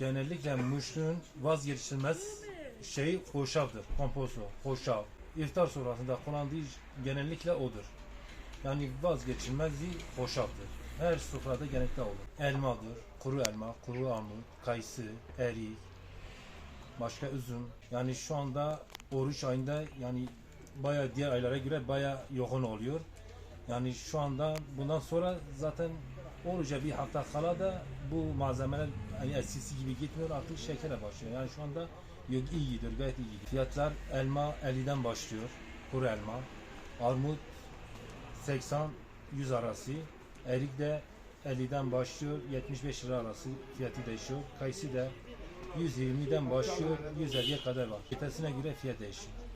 genellikle Muşlu'nun vazgeçilmez şeyi hoşafdır, komposto, hoşaf. İftar sonrasında kullandığı genellikle odur. Yani vazgeçilmezi hoşaftır. Her sofrada genellikle olur. Elmadır, kuru elma, kuru armut, kayısı, erik, başka üzüm. Yani şu anda oruç ayında yani bayağı diğer aylara göre bayağı yoğun oluyor. Yani şu anda bundan sonra zaten oruca bir hafta kala da bu malzemeler yani eskisi gibi gitmiyor artık şekere başlıyor. Yani şu anda yok iyidir gayet iyidir. Fiyatlar elma 50'den başlıyor. Kuru elma. Armut 80-100 arası. Erik de 50'den başlıyor 75 lira arası fiyatı değişiyor. Kayısı da 120'den başlıyor 150'ye kadar var. Fiyatına göre fiyat değişiyor.